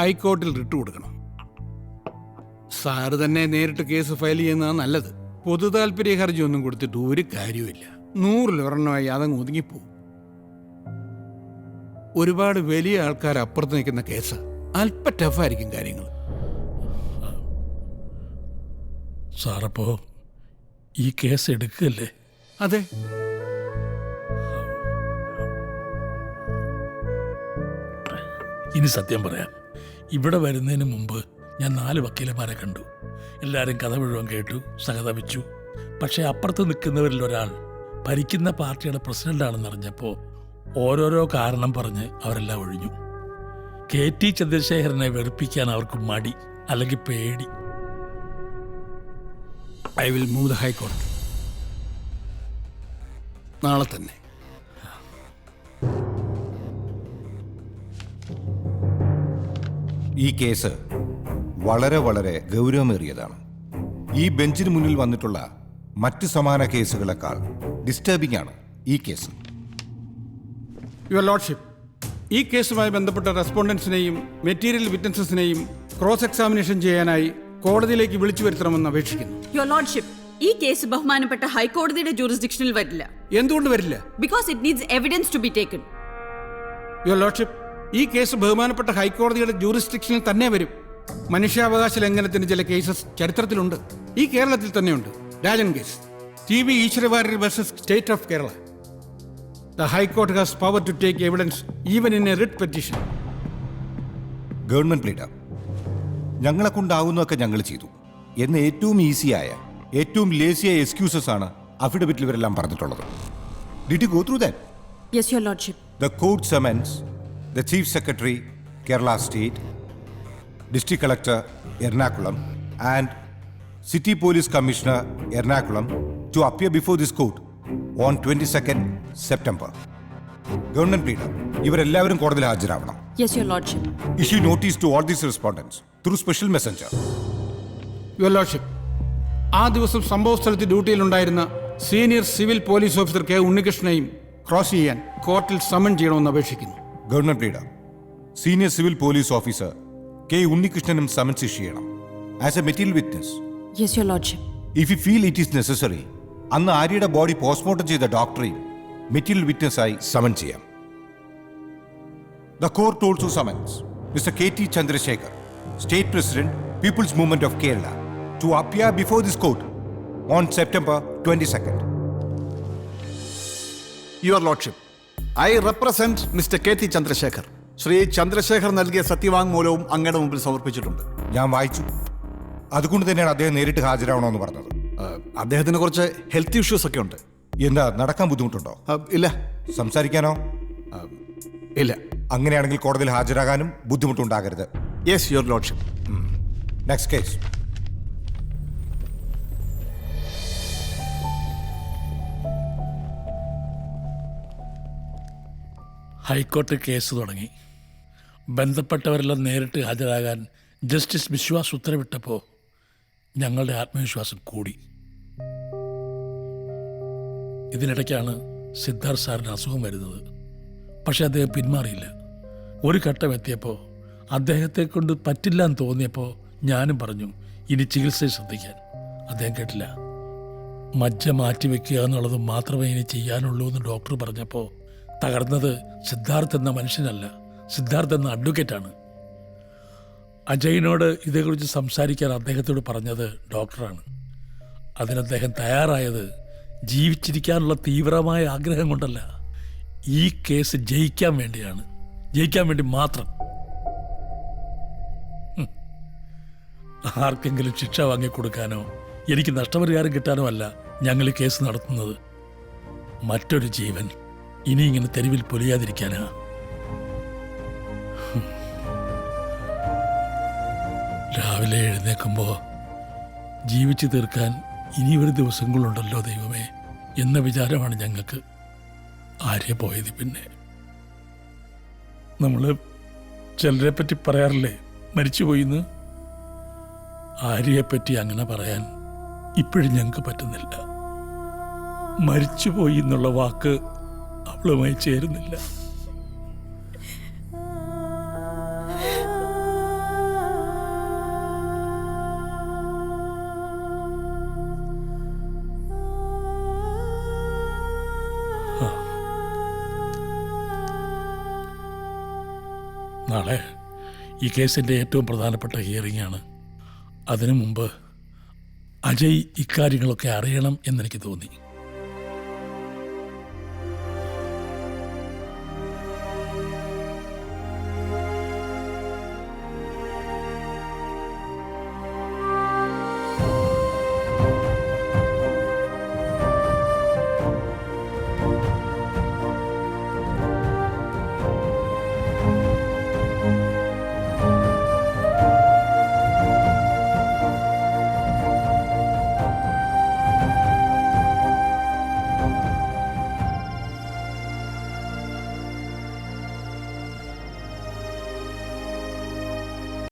ഹൈക്കോർട്ടിൽ writ കൊടുക്കണം. Sir തന്നെ നേരിട്ട് കേസ് ഫയൽ ചെയ്യുന്നതാണ് നല്ലത്. പൊതു താല്പര്യ ഹർജി ഒന്നും കൊടുത്തിട്ട് ഒരു കാര്യവുമില്ല. നൂറിൽ ഒരെണ്ണമായി അതങ്ങ് ഒതുങ്ങിപ്പോവും ഒരുപാട് വലിയ ആൾക്കാർ അപ്പുറത്ത് നിൽക്കുന്ന കേസ്. അല്പ ടഫായിരിക്കും കാര്യങ്ങൾ. സാറപ്പോ ഈ കേസ് എടുക്കല്ലേ അതെ. ഇനി സത്യം പറയാം. ഇവിടെ വരുന്നതിന് മുമ്പ് ഞാൻ നാല് വക്കീലന്മാരെ കണ്ടു. എല്ലാവരും കഥ മുഴുവൻ കേട്ടു സഹതപിച്ചു. പക്ഷേ അപ്പുറത്ത് നിൽക്കുന്നവരിൽ ഒരാൾ ഭരിക്കുന്ന പാർട്ടിയുടെ പ്രസിഡന്റാണെന്ന് അറിഞ്ഞപ്പോൾ ഓരോരോ കാരണം പറഞ്ഞ് അവരെല്ലാം ഒഴിഞ്ഞു. കെ ടി ചന്ദ്രശേഖരനെ വെറുപ്പിക്കാൻ അവർക്ക് മടി അല്ലെങ്കിൽ പേടി. ഐ വിൽ മൂവ് ദ ഹൈക്കോടതി നാളെ തന്നെ. ഈ കേസ് വളരെ വളരെ ഗൗരവമേറിയതാണ്. ഈ ബെഞ്ചിന് മുന്നിൽ വന്നിട്ടുള്ള മറ്റ് സമാന കേസുകളെക്കാൾ ഡിസ്റ്റർബിംഗ് ആണ് ഈ കേസ്. യുവർ ലോഡ്ഷിപ്പ് ഈ കേസുമായി ബന്ധപ്പെട്ട റെസ്പോണ്ടൻസിനെയും മെറ്റീരിയൽ വിറ്റ്നസസിനെയും ക്രോസ് എക്സാമിനേഷൻ ചെയ്യാനായി കോടതിയിലേക്ക് വിളിച്ചു വരുത്തണമെന്ന് അപേക്ഷിക്കുന്നു. യുവർ ലോഡ്ഷിപ്പ് ഈ കേസ് ബഹുമാനപ്പെട്ട ഹൈക്കോടതിയുടെ ജൂറിസ്ഡിക്ഷനിൽ വരില്ല. എന്തുകൊണ്ട് വരില്ല? Because it needs evidence to be taken your lordship ഈ കേസ് ബഹുമാനപ്പെട്ട ഹൈക്കോടതിയുടെ ജൂറിസ്ഡിക്ഷനിൽ തന്നെ വരും. മനുഷ്യാവകാശ ലംഘനത്തിന് ചില കേസസ് ചരിത്രത്തിലുണ്ട്. ഈ കേരളത്തിൽ തന്നെയുണ്ട്. Rajan case. T V Eswara Variar versus state of Kerala the high court has power to take evidence even in a writ petition government leader ഞങ്ങളെ കൊണ്ടാവുന്നതൊക്കെ ഞങ്ങൾ ചെയ്തു. എന്ന ഏറ്റവും ഈസിയായ ഏറ്റവും ലേസിയായ എക്സ്ക്യൂസസ് ആണ് അഫിഡവിറ്റിൽ ഇവരെല്ലാം പറഞ്ഞിട്ടുള്ളത്. Did you go through that yes your lordship the court court summons the Chief Secretary, Kerala State, District Collector, Ernakulam, and City Police Commissioner, Ernakulam, to appear before this court on 22nd September. Government leader ഇവരെല്ലാവരും കോടതിയിൽ ഹാജരാവണം. Yes your lordship issue notice to all these respondents through special messenger your ആ ദിവസം സംഭവ സ്ഥലത്ത് ഡ്യൂട്ടിയിലുണ്ടായിരുന്ന senior civil police officer K ഉണ്ണികൃഷ്ണനെയും cross ചെയ്യാൻ കോർട്ടിൽ summon ചെയ്യണമെന്ന് അപേക്ഷിക്കുന്നു. Government leader senior civil police officer K ഉണ്ണികൃഷ്ണനും summons issue ചെയ്യണം as a material witness yes your lordship if you feel it is necessary അന്ന് ആര്യയുടെ ബോഡി പോസ്റ്റ്മോർട്ടം ചെയ്ത ഡോക്ടറെയും material വിറ്റ്നസ്സായി summon ചെയ്യാം. The court also summons mister K T Chandrasekhar state president people's movement of Kerala to appear before this court on September twenty second your lordship I represent mister K T Chandrasekhar. Shri Chandrasekhar നൽകിയ സത്യവാങ്മൂലവും അങ്ങയുടെ മുമ്പിൽ സമർപ്പിച്ചിട്ടുണ്ട്. ഞാൻ വായിച്ചു. അതുകൊണ്ട് തന്നെയാണ് അദ്ദേഹം നേരിട്ട് ഹാജരാവണമെന്ന് പറഞ്ഞത്. അദ്ദേഹത്തിന് കുറച്ച് ഹെൽത്ത് ഇഷ്യൂസ് ഒക്കെ ഉണ്ട്. എന്താ നടക്കാൻ ബുദ്ധിമുട്ടുണ്ടോ? ഇല്ല. സംസാരിക്കാനോ? ഇല്ല. അങ്ങനെയാണെങ്കിൽ കോടതിയിൽ ഹാജരാകാനും ബുദ്ധിമുട്ടുണ്ടാകരുത്. Yes your lordship next case high court case തുടങ്ങി. ബന്ധപ്പെട്ടവരെല്ലാം നേരിട്ട് ഹാജരാകാൻ ജസ്റ്റിസ് വിശ്വാസ് ഉത്തരവിട്ടപ്പോൾ ഞങ്ങളുടെ ആത്മവിശ്വാസം കൂടി. ഇതിനിടയ്ക്കാണ് സിദ്ധാർത്ഥ് സാറിന് അസുഖം വരുന്നത്. പക്ഷെ അദ്ദേഹം പിന്മാറിയില്ല. ഒരു ഘട്ടം എത്തിയപ്പോൾ അദ്ദേഹത്തെ കൊണ്ട് പറ്റില്ല എന്ന് തോന്നിയപ്പോൾ ഞാനും പറഞ്ഞു ഇനി ചികിത്സയിൽ ശ്രദ്ധിക്കാൻ. അദ്ദേഹം കേട്ടില്ല. മജ്ജ മാറ്റിവെക്കുക എന്നുള്ളത് മാത്രമേ ഇനി ചെയ്യാനുള്ളൂ എന്ന് ഡോക്ടർ പറഞ്ഞപ്പോൾ തകർന്നത് സിദ്ധാർത്ഥ് എന്ന മനുഷ്യനല്ല. സിദ്ധാർത്ഥ് എന്ന അഡ്വക്കേറ്റാണ് അജയിനോട് ഇതേക്കുറിച്ച് സംസാരിക്കാൻ അദ്ദേഹത്തോട് പറഞ്ഞത് ഡോക്ടറാണ് അതിന് അദ്ദേഹം തയ്യാറായത് ജീവിച്ചിരിക്കാനുള്ള തീവ്രമായ ആഗ്രഹം കൊണ്ടല്ല. ഈ കേസ് ജയിക്കാൻ വേണ്ടിയാണ്. ജയിക്കാൻ വേണ്ടി മാത്രം. ആർക്കെങ്കിലും ശിക്ഷ വാങ്ങിക്കൊടുക്കാനോ എനിക്ക് നഷ്ടപരിഹാരം കിട്ടാനോ അല്ല ഞങ്ങൾ കേസ് നടത്തുന്നത്. മറ്റൊരു ജീവൻ. ഇനി ഇങ്ങനെ തെരുവിൽ പൊലിയാതിരിക്കാനാ? രാവിലെ എഴുന്നേക്കുമ്പോൾ ജീവിച്ചു തീർക്കാൻ ഇനി ഒരു ദിവസങ്ങളുണ്ടല്ലോ ദൈവമേ എന്ന വിചാരമാണ് ഞങ്ങൾക്ക്. ആര്യ പോയത് പിന്നെ. നമ്മൾ ചിലരെ പറ്റി പറയാറില്ലേ മരിച്ചുപോയിന്ന്? ആര്യയെപ്പറ്റി അങ്ങനെ പറയാൻ ഇപ്പോഴും ഞങ്ങൾക്ക് പറ്റുന്നില്ല. മരിച്ചുപോയി എന്നുള്ള വാക്ക് അവളുമായി ചേരുന്നില്ല. നാളെ ഈ കേസിന്റെ ഏറ്റവും പ്രധാനപ്പെട്ട ഹിയറിംഗ് ആണ്. അതിനു മുമ്പ് അജയ് ഇക്കാര്യങ്ങളൊക്കെ അറിയണം എന്നെനിക്ക് തോന്നി.